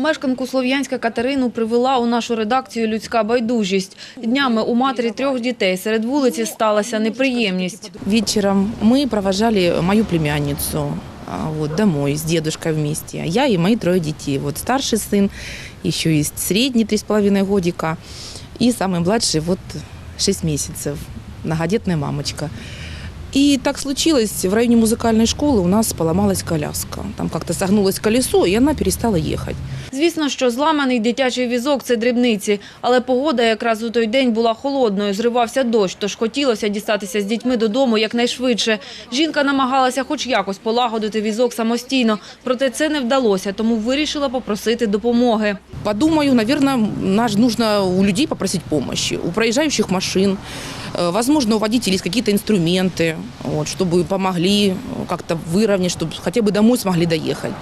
Мешканку Слов'янська Катерину привела у нашу редакцію людська байдужість. Днями у матері трьох дітей серед вулиці сталася неприємність. Вечером мы провожали мою племянницу а, вот, домой с дедушкой вместе. Я и мои трое детей. Вот старший сын, еще есть средний, три с половиной годика, и самый младший, вот 6 месяцев, многодетная мамочка. И так случилось, в районе музыкальной школы у нас поломалась коляска. Там как-то согнулось колесо, и она перестала ехать. Звісно, що зламаний дитячий візок – це дрібниці. Але погода якраз у той день була холодною, зривався дощ, тож хотілося дістатися з дітьми додому якнайшвидше. Жінка намагалася хоч якось полагодити візок самостійно, проте це не вдалося, тому вирішила попросити допомоги. Подумаю, наверное, наш, нужно у людей попросить помощи, у проезжающих машин. Э, Возможно, у водителей есть какие-то инструменты, вот, чтобы помогли э, как-то выровнять, чтобы хотя бы домой смогли доехать.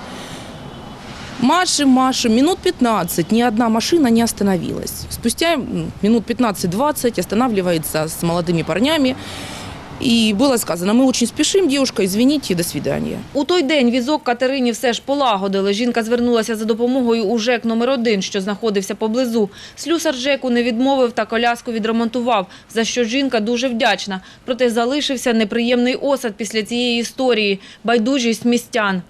Машем, машем, минут 15, ни одна машина не остановилась. Спустя м, минут 15-20 останавливается с молодыми парнями. И было сказано, мы очень спешим, девушка, извините, до свидания. У той день візок Катерині все ж полагодили. Жінка звернулася за допомогою у ЖЕК номер 1 що знаходився поблизу. Слюсар ЖЕКу не відмовив та коляску відремонтував, за що жінка дуже вдячна. Проте залишився неприємний осад після цієї історії – байдужість містян.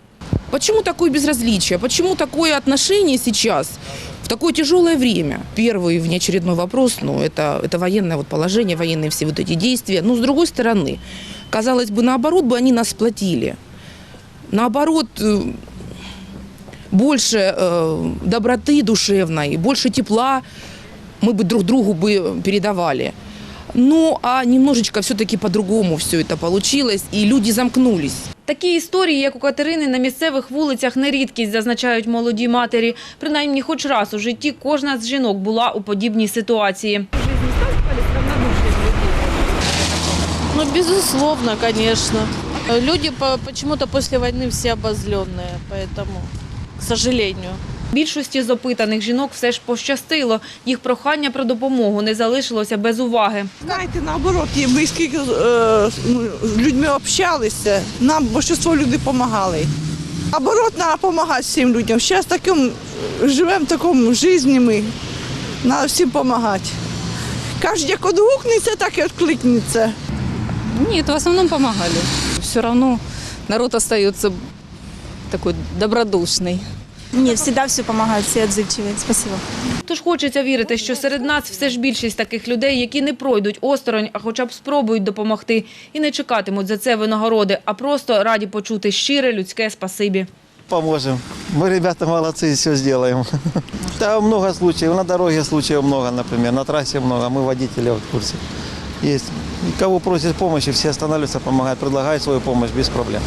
Почему такое безразличие? Почему такое отношение сейчас такое тяжелое время? Первый внеочередной вопрос, ну, это, это военное вот положение, военные все вот эти действия. Но с другой стороны, казалось бы, наоборот бы они нас сплотили. Наоборот, э, больше э, доброты душевной, больше тепла мы бы друг другу бы передавали. Ну, а немножечко все-таки по-другому все это получилось, и люди замкнулись. Такі історії, як у Катерини, на місцевих вулицях не рідкість, зазначають молоді матері. Принаймні, хоч раз у житті кожна з жінок була у подібній ситуації. Ну, безусловно, конечно. Люди по- почему-то после войны все обозленные, поэтому, к сожалению. Більшості з опитаних жінок все ж пощастило. Їх прохання про допомогу не залишилося без уваги. Знаєте, наоборот, ми скільки е, ну, з людьми общалися, нам більшість людей допомагали. Наоборот, треба допомагати всім людям. Зараз таким живемо в такому житті ми. Треба всім допомагати. Кажуть, як відгукнеться, так і відкликнеться. Нет, в основном помогали. Все равно народ остается такой добродушный. Мне всегда все помогают, все отзывчивые. Спасибо. Тож хочеться вірити, що серед нас все ж більшість таких людей, які не пройдуть осторонь, а хоча б спробують допомогти. І не чекатимуть за це винагороди, а просто раді почути щире людське спасибі. Поможем. Мы, ребята, молодцы, все сделаем. Да, много случаев. На дороге случаев много, например. На трассе много. Мы водители в курсе. Есть. И Кого просят помощи, все останавливаются, помогают, предлагают свою помощь без проблем.